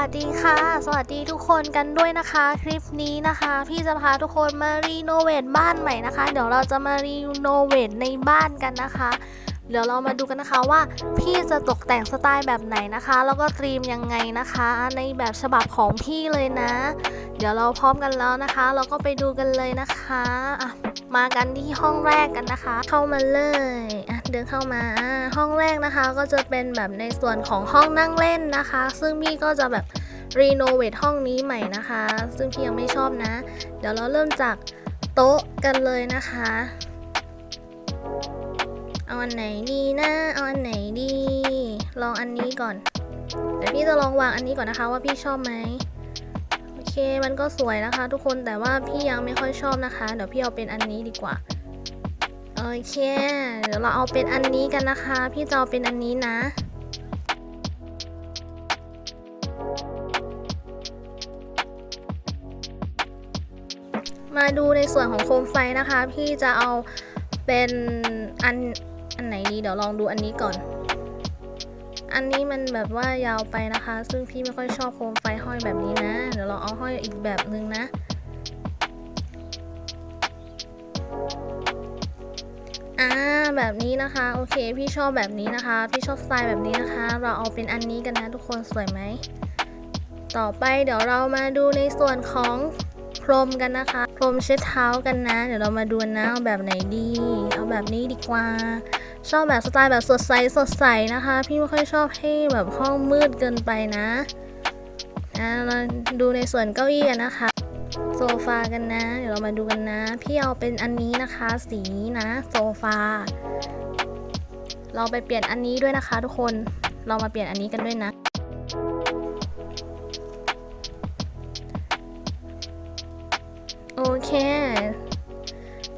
วัสดีค่ะ สวัสดีทุกคนกันด้วยนะคะ คลิปนี้นะคะ พี่จะพาทุกคนมารีโนเวทบ้านใหม่นะคะ เดี๋ยวเราจะมารีโนเวทในบ้านกันนะคะ เดี๋ยวเรามาดูกันนะคะว่า พี่จะตกแต่งสไตล์แบบไหนนะคะ แล้วก็ตรีมยังไงนะคะ ในแบบฉบับของพี่เลยนะ เดี๋ยวเราพร้อมกันแล้วนะคะ เราก็ไปดูกันเลยนะคะะมากันที่ห้องแรกกันนะคะ เข้ามาเลยอะ เดินเข้ามาห้องแรกนะคะก็จะเป็นแบบในส่วนของห้องนั่งเล่นนะคะ ซึ่งพี่ก็จะแบบรีโนเวทห้องนี้ใหม่นะคะ ซึ่งพี่ยังไม่ชอบนะ เดี๋ยวเราเริ่มจากโต๊ะกันเลยนะคะ เอาอันไหนดีนะเอาอันไหนดี ลองอันนี้ก่อนเดี๋ยวพี่จะลองวางอันนี้ก่อนนะคะว่าพี่ชอบไหมโอเคมันก็สวยนะคะ ทุกคนแต่ว่าพี่ยังไม่ค่อยชอบนะคะ เดี๋ยวพี่เอาเป็นอันนี้ดีกว่า โอเค เดี๋ยวเราเอาเป็นอันนี้กันนะคะ พี่จะเอาเป็นอันนี้นะมาดูในส่วนของโคมไฟนะคะ พี่จะเอาเป็นอันอันไหนดีเดี๋ยวลองดูอันนี้ก่อน อันนี้มันแบบว่ายาวไปนะคะ ซึ่งพี่ไม่ค่อยชอบโคมไฟห้อยแบบนี้นะ เดี๋ยวเราเอาห้อยอีกแบบนึงนะ อ่าแบบนี้นะคะ โอเค พี่ชอบแบบนี้นะคะ พี่ชอบสไตล์แบบนี้นะคะ เราเอาเป็นอันนี้กันนะทุกคนสวยไหม ต่อไปเดี๋ยวเรามาดูในส่วนของพรมกันนะคะ พรมเช็ดเท้ากันนะ เดี๋ยวเรามาดูนะเอาแบบไหนดี เอาแบบนี้ดีกว่า ชอบแบบสไตล์แบบสดใสสดใสนะคะ พี่ไม่ค่อยชอบให้แบบห้องมืดเกินไปนะอ่าเราดูในส่วนเก้าอี้นะคะ โซฟากันนะ เดี๋ยวเรามาดูกันนะ พี่เอาเป็นอันนี้นะคะ สีนี้นะ โซฟา เราไปเปลี่ยนอันนี้ด้วยนะคะ ทุกคน เรามาเปลี่ยนอันนี้กันด้วยนะ โอเค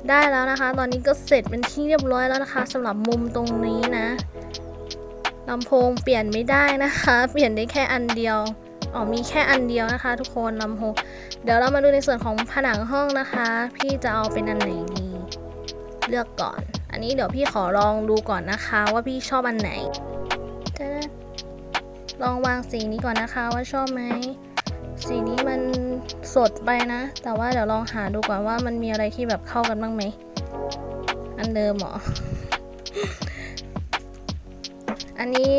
ได้แล้วนะคะ ตอนนี้ก็เสร็จเป็นที่เรียบร้อยแล้วนะคะสำหรับมุมตรงนี้นะลำโพงเปลี่ยนไม่ได้นะคะ เปลี่ยนได้แค่อันเดียว อ๋อมีแค่อันเดียวนะคะ ทุกคนลำโพงเดี๋ยวเรามาดูในส่วนของผนังห้องนะคะ พี่จะเอาเป็นอันไหนดีเลือกก่อน อันนี้เดี๋ยวพี่ขอลองดูก่อนนะคะ ว่าพี่ชอบอันไหนจะลองวางสีนี้ก่อนนะคะว่าชอบไหมสีนี้มันสดไปนะ แต่ว่าเดี๋ยวลองหาดูก่อนว่ามันมีอะไรที่แบบเข้ากันบ้างไหม อันเดิมเหรอ อันนี้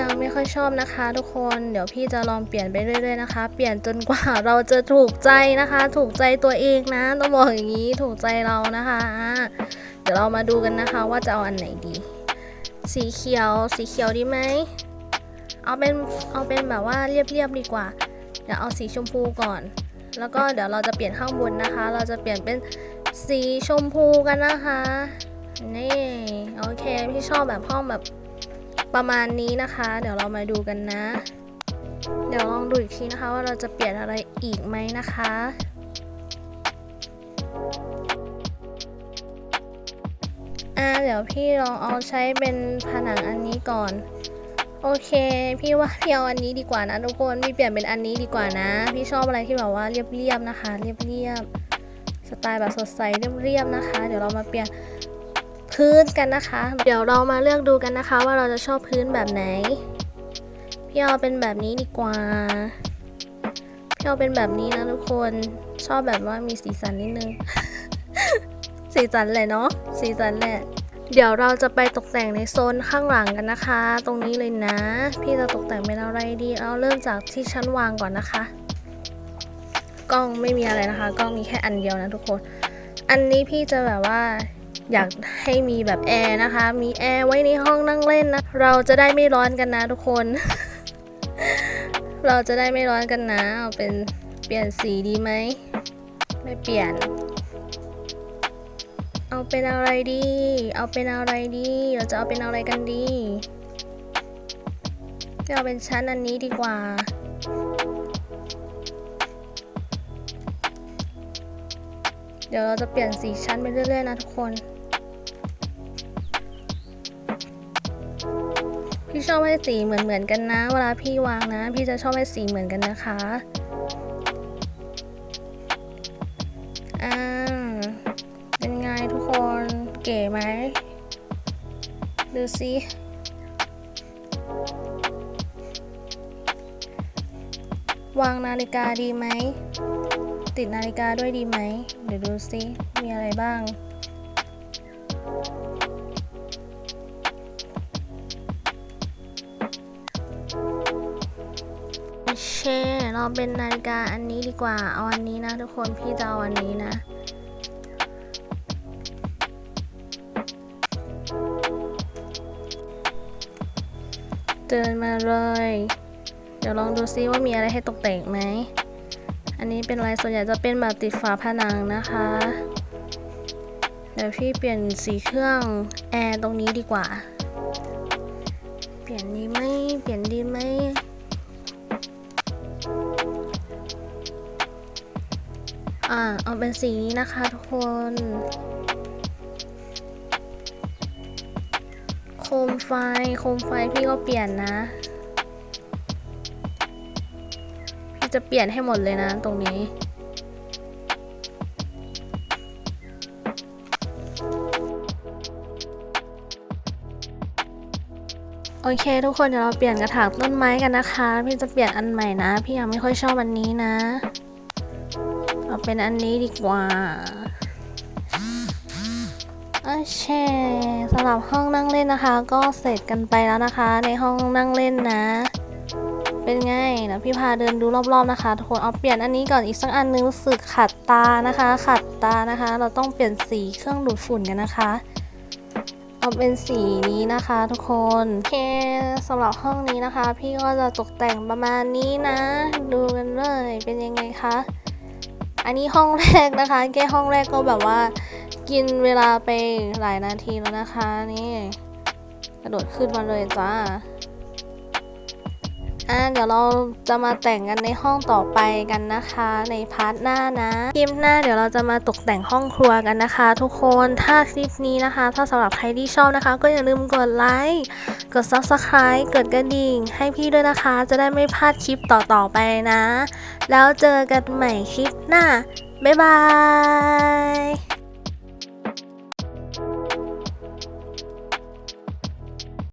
ยังไม่ค่อยชอบนะคะทุกคน เดี๋ยวพี่จะลองเปลี่ยนไปเรื่อยๆนะคะ เปลี่ยนจนกว่าเราจะถูกใจนะคะ ถูกใจตัวเองนะ ต้องบอกอย่างนี้ถูกใจเรานะคะอะเดี๋ยวเรามาดูกันนะคะว่าจะเอาอันไหนดี สีเขียว สีเขียวดีไหม เอาเป็น เอาเป็นแบบว่าเรียบๆดีกว่า เดี๋ยวเอาสีชมพูก่อน แล้วก็เดี๋ยวเราจะเปลี่ยนข้างบนนะคะ เราจะเปลี่ยนเป็นสีชมพูกันนะคะ นี่ โอเค พี่ชอบแบบห้องแบบ ประมาณนี้นะคะ เดี๋ยวเรามาดูกันนะ เดี๋ยวลองดูอีกทีนะคะว่าเราจะเปลี่ยนอะไรอีกไหมนะคะอ่าเดี๋ยวพี่ลองเอาใช้เป็นผนังอันนี้ก่อน โอเค พี่ว่าพี่เอาอันนี้ดีกว่านะทุกคนพี่เปลี่ยนเป็นอันนี้ดีกว่านะ พี่ชอบอะไรที่แบบว่าเรียบๆนะคะ เรียบๆสไตล์แบบสดใสเรียบๆนะคะ เดี๋ยวเรามาเปลี่ยน พื้นกันนะคะ เดี๋ยวเรามาเลือกดูกันนะคะ ว่าเราจะชอบพื้นแบบไหน พี่เอาเป็นแบบนี้ดีกว่า พี่เอาเป็นแบบนี้นะทุกคน ชอบแบบว่ามีสีสันนิดนึง สีสันแหละเนาะ สีสันแหละ เดี๋ยวเราจะไปตกแต่งในโซนข้างหลังกันนะคะ ตรงนี้เลยนะ พี่จะตกแต่งเป็นอะไรดี เอาเริ่มจากที่ชั้นวางก่อนนะคะ กล้องไม่มีอะไรนะคะ กล้องมีแค่อันเดียวนะทุกคน อันนี้พี่จะแบบว่า อยากให้มีแบบแอร์นะคะ มีแอร์ไว้ในห้องนั่งเล่นนะ เราจะได้ไม่ร้อนกันนะทุกคน เราจะได้ไม่ร้อนกันนะเอาเป็นเปลี่ยนสีดีไหม ไม่เปลี่ยน เอาเป็นอะไรดี เอาเป็นอะไรดี เราจะเอาเป็นอะไรกันดีจะเอาเป็นชั้นอันนี้ดีกว่าเดี๋ยวเราจะเปลี่ยนสีชั้นไปเรื่อยๆนะทุกคน พี่ชอบให้สีเหมือนๆกันนะ เวลาพี่วางนะ พี่จะชอบให้สีเหมือนกันนะคะอ่าเป็นไงทุกคนเก๋ไหมดูสิวางนาฬิกาดีไหม ติดนาฬิกาด้วยดีไหม เดี๋ยวดูซิ มีอะไรบ้าง เคเราเป็นนาฬิกาอันนี้ดีกว่า เอาอันนี้นะทุกคน พี่จะเอาอันนี้นะ เดินมาเลย เดี๋ยวลองดูซิว่ามีอะไรให้ตกแต่งไหม อันนี้เป็นลายส่วนใหญ่จะเป็นแบบติดฝาผนังนะคะ เดี๋ยวพี่เปลี่ยนสีเครื่องแอร์ตรงนี้ดีกว่า เปลี่ยนดีไหม เปลี่ยนดีไหม อ่า เอาเป็นสีนี้นะคะทุกคน โคมไฟ โคมไฟพี่ก็เปลี่ยนนะ พี่จะเปลี่ยนให้หมดเลยนะตรงนี้โอเค ทุกคนเดี๋ยวเราเปลี่ยนกระถางต้นไม้กันนะคะ พี่จะเปลี่ยนอันใหม่นะ พี่ยังไม่ค่อยชอบอันนี้นะ เอาเป็นอันนี้ดีกว่าโอเคสำหรับห้องนั่งเล่นนะคะ ก็เสร็จกันไปแล้วนะคะ ในห้องนั่งเล่นนะ เป็นไงเดี๋ยวพี่พาเดินดูรอบๆนะคะทุกคนเอาเปลี่ยนอันนี้ก่อนอีกสักอันนึงรู้สึกขัดตานะคะ ขัดตานะคะ เราต้องเปลี่ยนสีเครื่องดูดฝุ่นกันนะคะเอาเป็นสีนี้นะคะทุกคนโอเคสำหรับห้องนี้นะคะ พี่ก็จะตกแต่งประมาณนี้นะ ดูกันเลยเป็นยังไงคะ อันนี้ห้องแรกนะคะแค่ห้องแรกก็แบบว่ากินเวลาไปหลายนาทีแล้วนะคะ นี่ กระโดดขึ้นมาเลยจ้า อะเดี๋ยวเราจะมาแต่งกันในห้องต่อไปกันนะคะ ในพาร์ทหน้านะคลิปหน้าเดี๋ยวเราจะมาตกแต่งห้องครัวกันนะคะ ทุกคนถ้าคลิปนี้นะคะ ถ้าสำหรับใครที่ชอบนะคะ ก็อย่าลืมกดไลค์กด subscribe กดกระดิ่ง ให้พี่ด้วยนะคะ จะได้ไม่พลาดคลิปต่อๆไปนะ แล้วเจอกันใหม่คลิปหน้าบ๊ายบาย